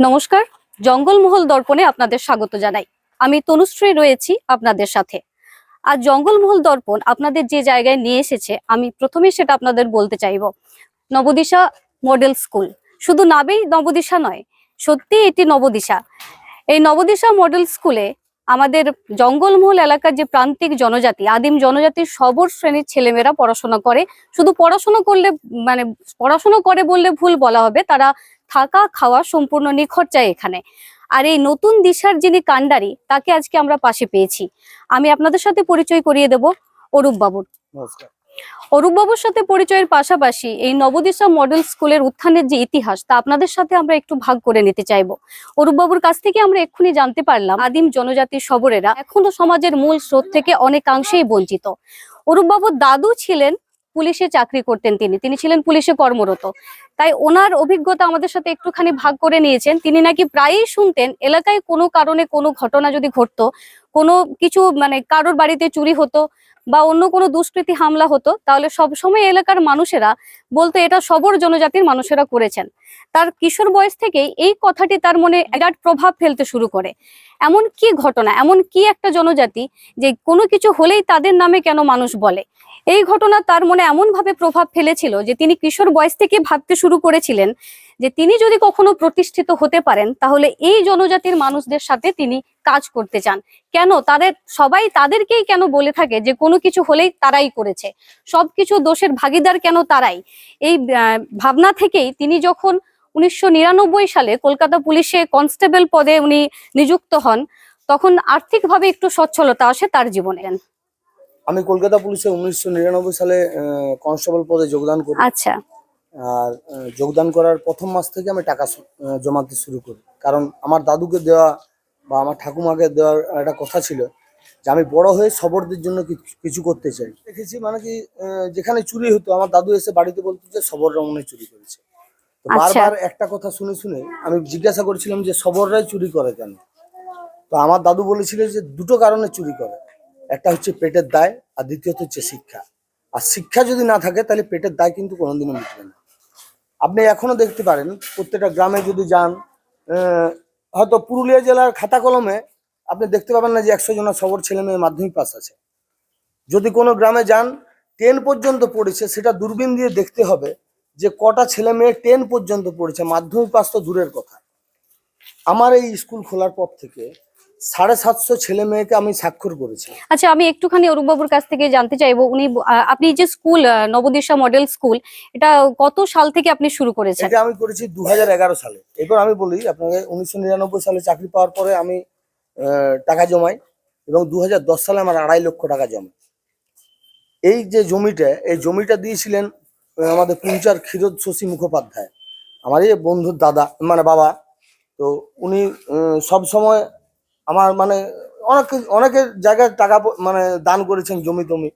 নমস্কার, জঙ্গলমহল দর্পণে আপনাদের স্বাগত জানাই। আমি তনুশ্রী রয়েছি আপনাদের সাথে। আর জঙ্গলমহল দর্পণ আপনাদের যে জায়গায় নিয়ে এসেছে, আমি প্রথমে সেটা আপনাদের বলতে চাইব। Nabadisha model school. শুধু নামেই নবদিশা নয় সত্যি এটি নবদিশা। এই নবদিশা মডেল স্কুলে আমাদের জঙ্গলমহল এলাকার যে প্রান্তিক জনজাতি, আদিম জনজাতির সবর শ্রেণির ছেলেমেয়েরা পড়াশোনা করে। শুধু পড়াশোনা করলে মানে পড়াশোনা করে বললে ভুল বলা হবে, তারা থাকা খাওয়া সম্পূর্ণ নিখরচায় এখানে। আর এই নতুন দিশার যিনি কাণ্ডারি তাকে আজকে আমরা পাশে পেয়েছি। আমি আপনাদের সাথে পরিচয় করিয়ে দেব অরূপ বাবুর অরূপ বাবুর সাথে পরিচয়ের পাশাপাশি এই নবদিশা মডেল স্কুলের উত্থানের যে ইতিহাস তা আপনাদের সাথে আমরা একটু ভাগ করে নিতে চাইব। অরূপ বাবুর কাছ থেকে আমরা এক্ষুনি জানতে পারলাম আদিম জনজাতির সবরেরা এখনও সমাজের মূল স্রোত থেকে অনেকাংশেই বঞ্চিত। অরূপ বাবুর দাদু ছিলেন পুলিশে চাকরি করতেন তিনি। তিনি ছিলেন পুলিশে কর্মরত। তাই ওনার অভিজ্ঞতা আমাদের সাথে একটুখানি ভাগ করে নিয়েছেন। তিনি নাকি প্রায়ই শুনতেন, এলাকায় কোনো কারণে কোনো ঘটনা যদি ঘটতো, কোনো কিছু মানে কারোর বাড়িতে চুরি হতো বা অন্য কোনো দুষ্কৃতি হামলা হতো, তাহলে সবসময় এলাকার মানুষেরা বলতো, এটা সবর জনজাতির মানুষেরা করেছেন। তার কিশোর বয়স থেকেই এই কথাটি তার মনে বিরাট প্রভাব ফেলতে শুরু করে। এমন কি ঘটনা, এমন কি একটা জনজাতি যে কোনো কিছু হলেই তাদের নামে কেন মানুষ বলে? এই ঘটনা তার মনে এমন ভাবে প্রভাব ফেলেছিল যে তিনি কিশোর বয়স থেকে ভাবতে শুরু করেছিলেন যে তিনি যদি কখনো প্রতিষ্ঠিত হতে পারেন, তাহলে এই জনজাতির মানুষদের সাথে তিনি কাজ করতে চান। কেন? তাদের, সবাই তাদেরকেই কেন বলে থাকে যে কোনো কিছু হলেই তারাই করেছে? সবকিছু দোষের ভাগিদার কেন তারাই? এই ভাবনা থেকেই তিনি যখন উনিশশো নিরানব্বই সালে কলকাতা পুলিশে কনস্টেবল পদে উনি নিযুক্ত হন, তখন আর্থিকভাবে একটু সচ্ছলতা আসে তার জীবনে। আমি কলকাতা পুলিশে উনিশশো নিরানব্বই সালে কনস্টেবল পদে যোগদান করি। আচ্ছা। আর যোগদান করার প্রথম মাস থেকে আমি টাকা জমাতে শুরু করি। কারণ আমার দাদুকে দেওয়া বা আমার ঠাকুমাকে দেওয়ার একটা কথা ছিল যে আমি বড় হয়ে সবরদের জন্য কিছু- করতে চাই। দেখেছি মানে কি যেখানে চুরি হতো আমার দাদু এসে বাড়িতে বলতো যে সবররা মনে চুরি করেছে। তো আচ্ছা। বারবার একটা কথা শুনে শুনে আমি জিজ্ঞাসা করেছিলাম যে সবররাই চুরি করে কেন? তো আমার দাদু বলেছিল যে দুটো কারণে চুরি করে। একটা হচ্ছে পেটের দায় আর দ্বিতীয়ত হচ্ছে শিক্ষা। আর শিক্ষা যদি না থাকে তাহলে পেটের দায় কিন্তু কোনোদিনও মিটবে না। আপনি এখনও দেখতে পারেন, প্রত্যেকটা গ্রামে যদি যান হয়তো পুরুলিয়া জেলার খাতা কলমে আপনি দেখতে পাবেন না যে একশো জনের সবর ছেলে মেয়ে মাধ্যমিক পাস আছে। যদি কোনো গ্রামে যান টেন পর্যন্ত পড়েছে, সেটা দূরবীন দিয়ে দেখতে হবে যে কটা ছেলে মেয়ে টেন পর্যন্ত পড়েছে। মাধ্যমিক পাস তো দূরের কথা। আমার এই স্কুল খোলার পর থেকে সাড়ে সাতশো ছেলে মেয়েকে আমি স্বাক্ষর করেছি। আচ্ছা আমি একটুখানি অরূপ বাবুর কাছ থেকে জানতে চাইব। উনি আপনি যে স্কুল নবদিশা মডেল স্কুল এটা কত সাল থেকে আপনি শুরু করেছেন? এটা আমি করেছি দু হাজার এগারো সালে। এবার আমি বলি আপনাকে উনিশশো নিরানব্বই সালে চাকরি পাওয়ার পরে আমি টাকা জমাই এবং দু হাজার দশ সালে আমার আড়াই লক্ষ টাকা জমা এই যে জমিটা এই জমিটা দিয়েছিলেন আমাদের পুঞ্চার ক্ষীরোদ শশী মুখোপাধ্যায়। আমার এই বন্ধুর দাদা মানে বাবা তো উনি সব সময় আমার মানে অনেক অনেকের জায়গায় টাকা মানে দান করেছেন জমি টমি।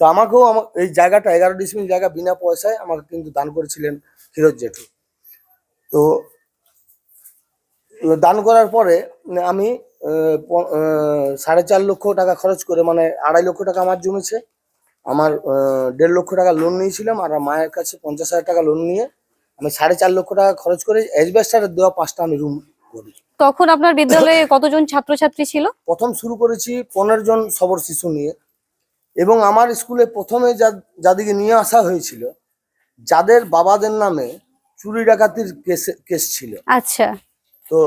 তো আমাকেও আমার এই জায়গাটা, এগারো ডিসমিল জায়গা বিনা পয়সায় আমাকে কিন্তু দান করেছিলেন ফিরোজ জেঠু। তো দান করার পরে আমি সাড়ে চার লক্ষ টাকা খরচ করে মানে আড়াই লক্ষ টাকা আমার জমেছে। আমার দেড় লক্ষ টাকা লোন নিয়েছিলাম আর মায়ের কাছে পঞ্চাশ হাজার টাকা লোন নিয়ে আমি সাড়ে চার লক্ষ টাকা খরচ করে এজবেস্টারের দেওয়া পাঁচটা আমি রুম করি তখন আপনার বিদ্যালয়ে কতজন ছাত্রছাত্রী ছিল? প্রথম শুরু করেছি পনেরো জন সবর শিশু নিয়ে। এবং আমার স্কুলে প্রথমে যা যাদেরকে নিয়ে আসা হয়েছিল যাদের বাবাদের নামে চুরি ডাকাতির কেস কেস ছিল। আচ্ছা। তো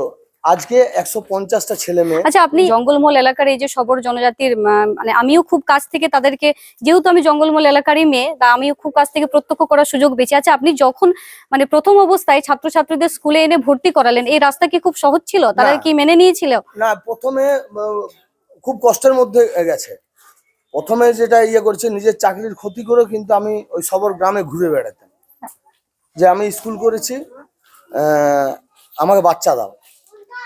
আজকে একশো পঞ্চাশটা ছেলে মেয়ে। আচ্ছা আপনি জঙ্গলমহল এলাকার এই যে সবর জনজাতির মানে আমিও খুব কাছ থেকে তাদেরকে যেহেতু আমি জঙ্গলমহল এলাকারই মেয়ে তা আমিও খুব কাছ থেকে প্রত্যক্ষ করার সুযোগ বেঁচে আছে আপনি যখন মানে প্রথম অবস্থায় ছাত্রছাত্রীদের স্কুলে এনে ভর্তি করালেন এই রাস্তা কি খুব সহজ ছিল? তারা কি মেনে নিয়েছিল? না প্রথমে খুব কষ্টের মধ্যে গেছে। প্রথমে যেটা ইয়ে করছে নিজের চাকরির ক্ষতি করেও কিন্তু আমি ওই সবর গ্রামে ঘুরে বেড়াতাম। যে আমি স্কুল করেছি আহ, আমাকে বাচ্চা দাও।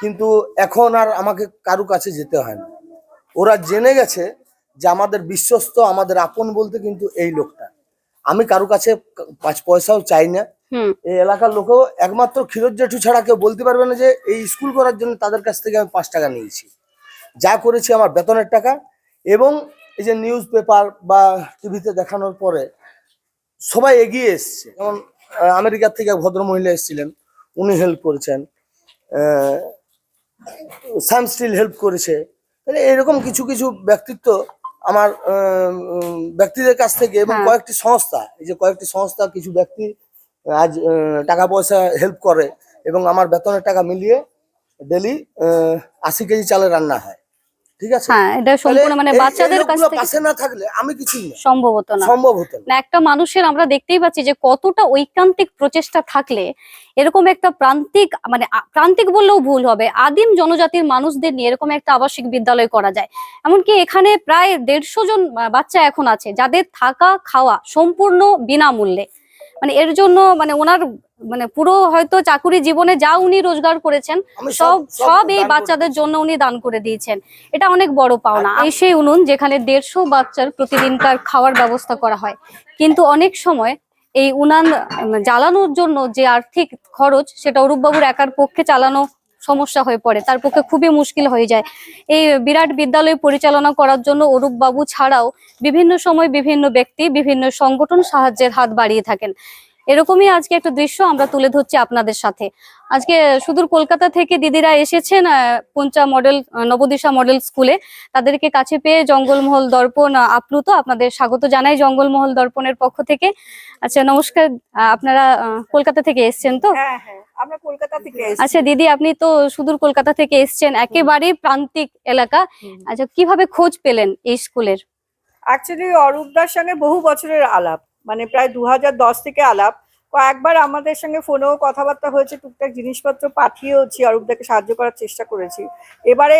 কিন্তু এখন আর আমাকে কারু কাছে যেতে হয় না। ওরা জেনে গেছে যে আমাদের বিশ্বস্ত আমাদের আপন বলতে কিন্তু এই লোকটা। আমি কারু কাছে পাঁচ পয়সাও চাই না। এই এলাকার লোকও একমাত্র ক্ষীরোদ জেঠু ছাড়া কেউ বলতে পারবে না যে এই স্কুল করার জন্য তাদের কাছ থেকে আমি পাঁচ টাকা নিয়েছি। যা করেছি আমার বেতনের টাকা এবং এই যে নিউজ পেপার বা টিভিতে দেখানোর পরে সবাই এগিয়ে এসছে। যেমন আমেরিকার থেকে এক ভদ্রমহিলা এসেছিলেন উনি হেল্প করেছেন। স্যাম স্টিল হেল্প করেছে তাহলে এরকম কিছু কিছু ব্যক্তিত্ব আমার ব্যক্তিদের কাছ থেকে এবং হ্যাঁ। কয়েকটি সংস্থা এই যে কয়েকটি সংস্থা কিছু ব্যক্তি আজ টাকা পয়সা হেল্প করে এবং আমার বেতনের টাকা মিলিয়ে ডেলি আশি কেজি চালে রান্না হয় ঠিক আছে? হ্যাঁ এটা সম্পূর্ণ মানে বাচ্চাদের কাছ থেকে পাশে না থাকলে আমি কিছুই না। সম্ভবত না। সম্ভব হতো না। না একটা মানুষের আমরা দেখতেই পাচ্ছি যে কতটা ঐকান্তিক প্রচেষ্টা থাকলে এরকম একটা প্রান্তিক মানে প্রান্তিক বললেও ভুল হবে আদিম জনজাতির মানুষদের নিয়ে এরকম একটা আবাসিক বিদ্যালয় করা যায়। এমনকি এখানে প্রায় দেড়শো জন বাচ্চা এখন আছে যাদের থাকা খাওয়া সম্পূর্ণ বিনামূল্যে। মানে এর জন্য মানে ওনার মানে পুরো হয়তো চাকুরি জীবনে যা উনি রোজগার করেছেন সব সব এই বাচ্চাদের জন্য উনি দান করে দিয়েছেন। এটা অনেক বড় পাওনা। এই সেই উনুন যেখানে দেড়শো বাচ্চার প্রতিদিনকার খাওয়ার ব্যবস্থা করা হয়। কিন্তু অনেক সময় এই উনান জ্বালানোর জন্য যে আর্থিক খরচ সেটা অরূপবাবুর একার পক্ষে চালানো সমস্যা হয়ে পড়ে। তার পক্ষে খুবই মুশকিল হয়ে যায়। এই বিরাট বিদ্যালয় পরিচালনা করার জন্য অরূপবাবু ছাড়াও বিভিন্ন সময় বিভিন্ন ব্যক্তি বিভিন্ন সংগঠন সাহায্যের হাত বাড়িয়ে থাকেন। এরকমই আজকে একটা দৃশ্য আমরা তুলে ধরছি আপনাদের সাথে। আজকে সুদূর কলকাতা থেকে দিদিরা এসেছেন পঞ্চা মডেল নবদিশা মডেল স্কুলে। তাদেরকে কাছে পেয়ে জঙ্গলমহল দর্পণ আপ্লুত। আপনাদের স্বাগত জানাই জঙ্গলমহল দর্পণের পক্ষ থেকে। আচ্ছা নমস্কার। আপনারা কলকাতা থেকে এসেছেন তো? হ্যাঁ হ্যাঁ আমরা কলকাতা থেকে আচ্ছা দিদি আপনি তো সুদূর কলকাতা থেকে এসেছেন। একেবারে প্রান্তিক এলাকা। আচ্ছা কীভাবে খোঁজ পেলেন এই স্কুলের? অ্যাকচুয়ালি অরূপদার সঙ্গে বহু বছরের আলাপ। মানে প্রায় দু থেকে আলাপ। কয়েকবার আমাদের সঙ্গে ফোনেও কথাবার্তা হয়েছে, টুকটাক জিনিসপত্র পাঠিয়েওছি, অরূপদাকে সাহায্য করার চেষ্টা করেছি। এবারে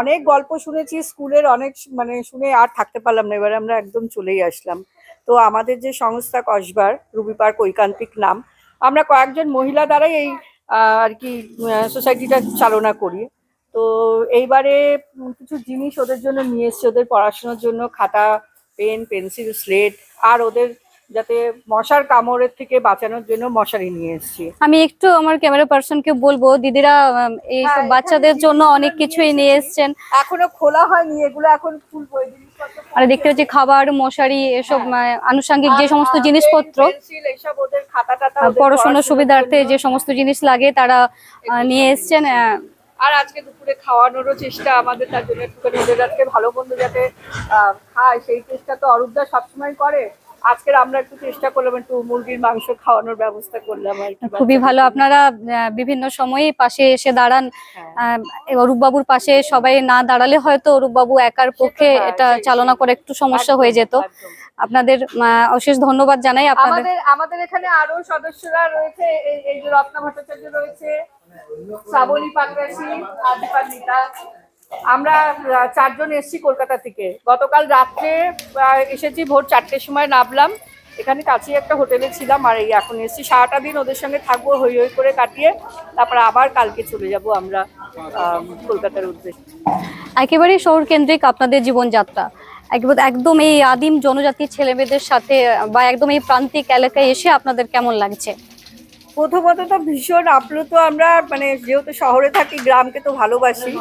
অনেক গল্প শুনেছি, স্কুলের অনেক মানে শুনে আর থাকতে পারলাম না, এবারে আমরা একদম চলেই আসলাম। তো আমাদের যে সংস্থা কসবার, রুবি পার্ক ঐকান্তিক নাম, আমরা কয়েকজন মহিলা দ্বারাই এই আর কি সোসাইটিটা চালনা করি। তো এইবারে কিছু জিনিস ওদের জন্য নিয়ে এসেছি, ওদের পড়াশোনার জন্য, খাতা, পেন, পেন্সিল, স্লেট, আর ওদের যাতে মশার কামড়ের থেকে বাঁচানোর জন্য মশারি নিয়ে এসেছি। আমি একটু আমার ক্যামেরা পার্সনকে বলব দিদিরা এই হ্যাঁ, বাচ্চাদের জন্য অনেক কিছুই নিয়ে এসেছেন। এখনও খোলা হয়নি এগুলো এখন এই আর দেখতে পাচ্ছি খাবার মশারি এসব হ্যাঁ। আনুষঙ্গিক যে সমস্ত জিনিসপত্র পড়াশোনার পড়াশোনার সুবিধার্থে যে সমস্ত জিনিস লাগে তারা নিয়ে এসছেন আর আজকে দুপুরে খাওয়ানোরও চেষ্টা আমাদের তার জন্য একটুখানি ওদের আজকে ভালো মন্দ যাতে খায় সেই চেষ্টা তো অরূপদা সবসময় করে। আজকের আমরা একটু চেষ্টা করলাম একটু মুরগির মাংস খাওয়ানোর ব্যবস্থা করলাম আর খুবই ভালো। আপনারা বিভিন্ন সময়ে পাশে এসে দাঁড়ান। হ্যাঁ। অরূপবাবুর পাশে সবাই না দাঁড়ালে হয়তো অরূপবাবু একার পক্ষে হ্যাঁ, এটা চালনা করে একটু সমস্যা হয়ে যেত। আপনাদের অশেষ ধন্যবাদ জানাই আপনাদের। আমাদের এখানে আরও সদস্যরা রয়েছে। এই- যে রত্না ভট্টাচার্য রয়েছে শ্রাবণী পাকরাশি আদিপান্বিতা আমরা চারজন এসেছি কলকাতা থেকে। গতকাল রাত্রে এসেছি ভোর চারটের সময় নামলাম। এখানে কাছেই একটা হোটেলে ছিলাম আর এই এখন এসেছি। সারাটা দিন ওদের সঙ্গে থাকব, হই হই করে কাটিয়ে, তারপর আবার কালকে চলে যাব আমরা কলকাতার উদ্দেশ্যে। একেবারেই শহর কেন্দ্রিক আপনাদের জীবনযাত্রা। একবার- একদম এই আদিম জনজাতির ছেলেমেয়েদের সাথে বা একদম এই প্রান্তিক এলাকায় এসে আপনাদের কেমন লাগছে? প্রথমত তো ভীষণ আপ্লুত আমরা মানে যেহেতু শহরে থাকি, গ্রামকে তো ভালোবাসি।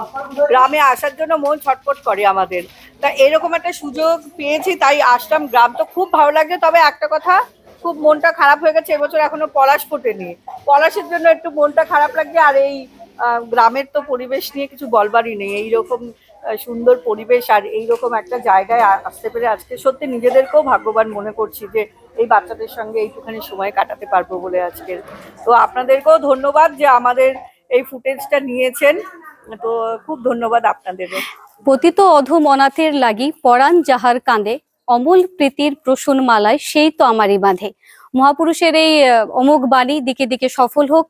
গ্রামে আসার জন্য মন ছটফট করে আমাদের। তা এরকম একটা সুযোগ পেয়েছি, তাই আসলাম। গ্রাম তো খুব ভালো লাগছে, তবে একটা কথা, খুব মনটা খারাপ হয়ে গেছে, এবছর এখনও পলাশ ফোটেনি। পলাশের জন্য একটু মনটা খারাপ লাগছে, আর এই গ্রামের তো পরিবেশ নিয়ে কিছু বলবারই নেই। এইরকম সুন্দর পরিবেশ আর এইরকম একটা জায়গায় আসতে পেরে আজকে সত্যি নিজেদেরকেও ভাগ্যবান মনে করছি যে এই বাচ্চাদের সঙ্গে এইটুখানি সময় কাটাতে পারব বলে আজকে। তো আপনাদেরকেও ধন্যবাদ যে আমাদের এই ফুটেজটা নিয়েছেন। তো খুব ধন্যবাদ আপনাদেরও। পতিত অধম অনাথের লাগি পরাণ যাহার কাঁদে অমল প্রীতির প্রসূন মালায় সেই তো আমারই বাঁধে। মহাপুরুষের এই অমোঘ বাণী দিকে দিকে সফল হোক।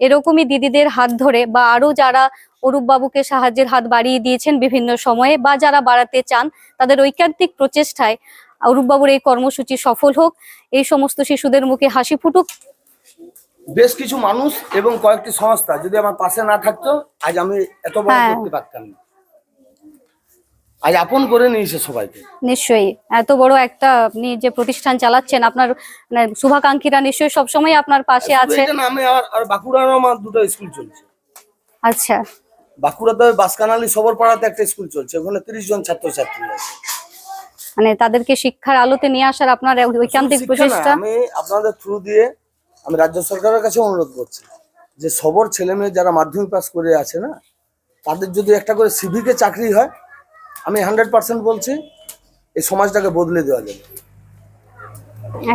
এরকমই দিদিদের হাত ধরে বা আরও যারা অরূপবাবুকে সাহায্যের হাত বাড়িয়ে দিয়েছেন বিভিন্ন সময়ে বা যারা বাড়াতে চান তাদের ঐকান্তিক প্রচেষ্টায় অরূপবাবুর এই কর্মসূচি সফল হোক। এই সমস্ত শিশুদের মুখে হাসি ফুটুক। বেশ কিছু মানুষ এবং কয়েকটি সংস্থা যদি আমার পাশে না থাকতো আজ আমি এত বড় হ্যাঁ। করতে পারতাম না। আজ আপন করে নিয়েছে সবাইকে। নিশ্চয়ই। এত বড় একটা আপনি যে প্রতিষ্ঠান চালাচ্ছেন আপনার মানে শুভাকাঙ্ক্ষীরা নিশ্চয়ই সবসময় আপনার পাশে আছে। আমি আর বাঁকুড়ারও আমার দুটো স্কুল চলছে। আচ্ছা। বাঁকুড়াতে বাসকানালি সবর পাড়াতে একটা স্কুল চলছে ওখানে তিরিশ জন ছাত্রছাত্রী আছে। মানে তাদেরকে শিক্ষার আলোতে নিয়ে আসার আপনার ঐকান্তিক প্রচেষ্টা? আমি আপনাদের থ্রু দিয়ে আমি রাজ্য সরকারের কাছে অনুরোধ করছি যে সবর ছেলে মেয়ে যারা মাধ্যমিক পাস করে আছে না তাদের যদি একটা করে সিভিকে চাকরি হয় আমি হান্ড্রেড পার্সেন্ট বলছি এই সমাজটাকে বদলে দেওয়া যাবে।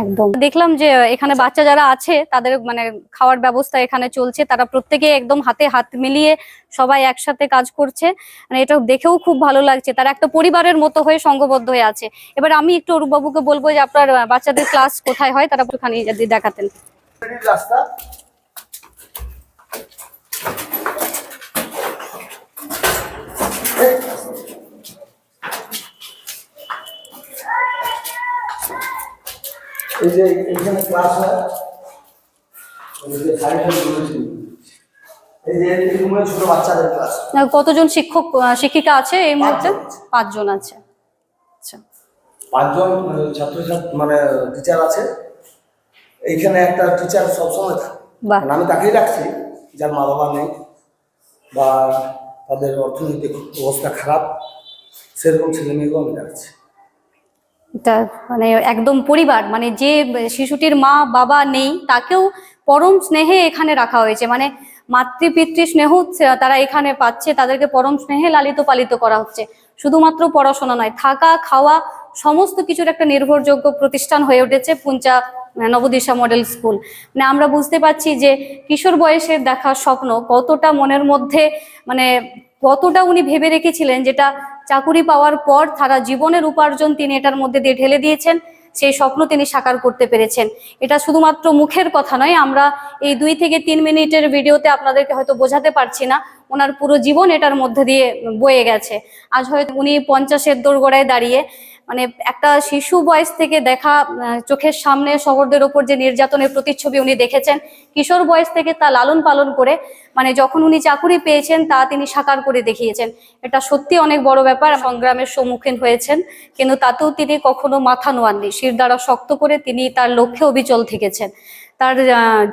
একদম। দেখলাম যে এখানে বাচ্চা যারা আছে তাদের মানে খাওয়ার ব্যবস্থা এখানে চলছে তারা প্রত্যেকে একদম হাতে হাত মিলিয়ে সবাই একসাথে কাজ করছে। মানে এটা দেখেও খুব ভালো লাগছে। তারা একটা পরিবারের মতো হয়ে সংঘবদ্ধ হয়ে আছে। এবার আমি একটু অরূপবাবুকে বলব যে আপনার বাচ্চাদের ক্লাস কোথায় হয়? তারা একটুখানি যদি দেখাতেন। রাস্তা এই যে এখানে ক্লাস হয় কতজন শিক্ষক শিক্ষিকা আছে এই মুহূর্তে? পাঁচজন আছে। আচ্ছা। পাঁচজন ছাত্রছাত্রী মানে টিচার আছে। এইখানে একটা টিচার সবসময় থাকে। মানে আমি তাকেই রাখছি যার মা বাবা নেই বা তাদের অর্থনৈতিক অবস্থা খারাপ সেরকম ছেলে মেয়েকেও আমি রাখছি এটা মানে একদম পরিবার মানে যে শিশুটির মা বাবা নেই, তাকেও পরম স্নেহে এখানে রাখা হয়েছে। মানে মাতৃপিতৃ স্নেহ তারা এখানে পাচ্ছে, তাদেরকে পরম স্নেহে লালিত পালিত করা হচ্ছে। শুধুমাত্র পড়াশোনা নয়, থাকা, খাওয়া, সমস্ত কিছুর একটা নির্ভরযোগ্য প্রতিষ্ঠান হয়ে উঠেছে পুঞ্চা নবদিশা মডেল স্কুল। মানে আমরা বুঝতে পারছি যে কিশোর বয়সের দেখা স্বপ্ন কতটা মনের মধ্যে মানে কতটা উনি ভেবে রেখেছিলেন যেটা চাকুরি পাওয়ার পর তারা জীবনের উপার্জন তিনি এটার মধ্যে দিয়ে ঢেলে দিয়েছেন, সেই স্বপ্ন তিনি সাকার করতে পেরেছেন। এটা শুধুমাত্র মুখের কথা নয়, আমরা এই দুই থেকে তিন মিনিটের ভিডিওতে আপনাদেরকে হয়তো বোঝাতে পারছি না, ওনার পুরো জীবন এটার মধ্যে দিয়ে বয়ে গেছে। আজ হয়তো উনি পঞ্চাশের দোরগোড়ায় দাঁড়িয়ে মানে একটা শিশু বয়স থেকে দেখা চোখের সামনে শহরদের ওপর যে নির্যাতনের প্রতিচ্ছবি উনি দেখেছেন, কিশোর বয়স থেকে তা লালন পালন করে মানে যখন উনি চাকুরি পেয়েছেন তা তিনি সাকার করে দেখিয়েছেন। এটা সত্যি অনেক বড় ব্যাপার, সংগ্রামের সম্মুখীন হয়েছেন, কিন্তু তাতেও তিনি কখনো মাথা নোয়াননি। শির দ্বারা শক্ত করে তিনি তার লক্ষ্যে অবিচল থেকেছেন। তার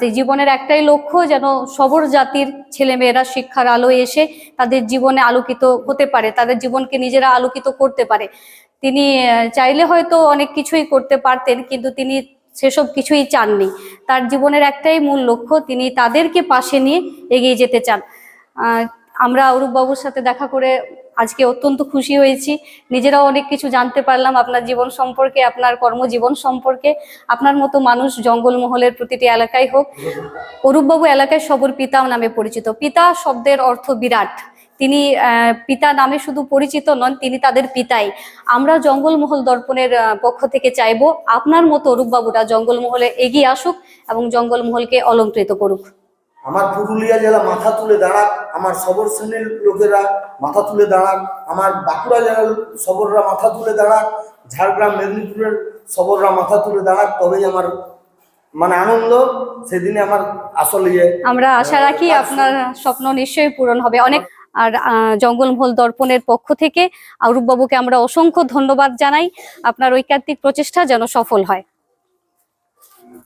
যে জীবনের একটাই লক্ষ্য যেন সবর জাতির ছেলেমেয়েরা শিক্ষার আলোয় এসে তাদের জীবনে আলোকিত হতে পারে, তাদের জীবনকে নিজেরা আলোকিত করতে পারে। তিনি চাইলে হয়তো অনেক কিছুই করতে পারতেন, কিন্তু তিনি সেসব কিছুই চাননি। তার জীবনের একটাই মূল লক্ষ্য, তিনি তাদেরকে পাশে নিয়ে এগিয়ে যেতে চান। আমরা অরূপবাবুর সাথে দেখা করে আজকে অত্যন্ত খুশি হয়েছি। নিজেরাও অনেক কিছু জানতে পারলাম আপনার জীবন সম্পর্কে, আপনার কর্মজীবন সম্পর্কে। আপনার মতো মানুষ জঙ্গলমহলের প্রতিটি এলাকায় হোক। অরূপবাবু এলাকায় সবর পিতাও নামে পরিচিত। পিতা শব্দের অর্থ বিরাট। তিনি পিতা নামে শুধু পরিচিত নন তিনি তাদের পিতাই। আমরা জঙ্গলমহল দর্পণের পক্ষ থেকে চাইব আপনার মতো অরূপবাবুরা জঙ্গলমহলে এগিয়ে আসুক এবং জঙ্গলমহলকে অলঙ্কৃত করুক। আমার পুরুলিয়া জেলা মাথা তুলে দাঁড়াক আমার সবর শ্রেণির লোকেরা মাথা তুলে দাঁড়াক আমার বাঁকুড়া জেলার সবররা মাথা তুলে দাঁড়াক ঝাড়গ্রাম মেদিনীপুরের সবররা মাথা তুলে দাঁড়াক তবেই আমার মানে আনন্দ সেদিনে আমার আসলে ইয়ে। আমরা আশা রাখি আপনার স্বপ্ন নিশ্চয়ই পূরণ হবে। অনেক আর জঙ্গলমহল দর্পণের পক্ষ থেকে আরূপবাবুকে আমরা অসংখ্য ধন্যবাদ জানাই। আপনার ঐকান্তিক প্রচেষ্টা যেন সফল হয়।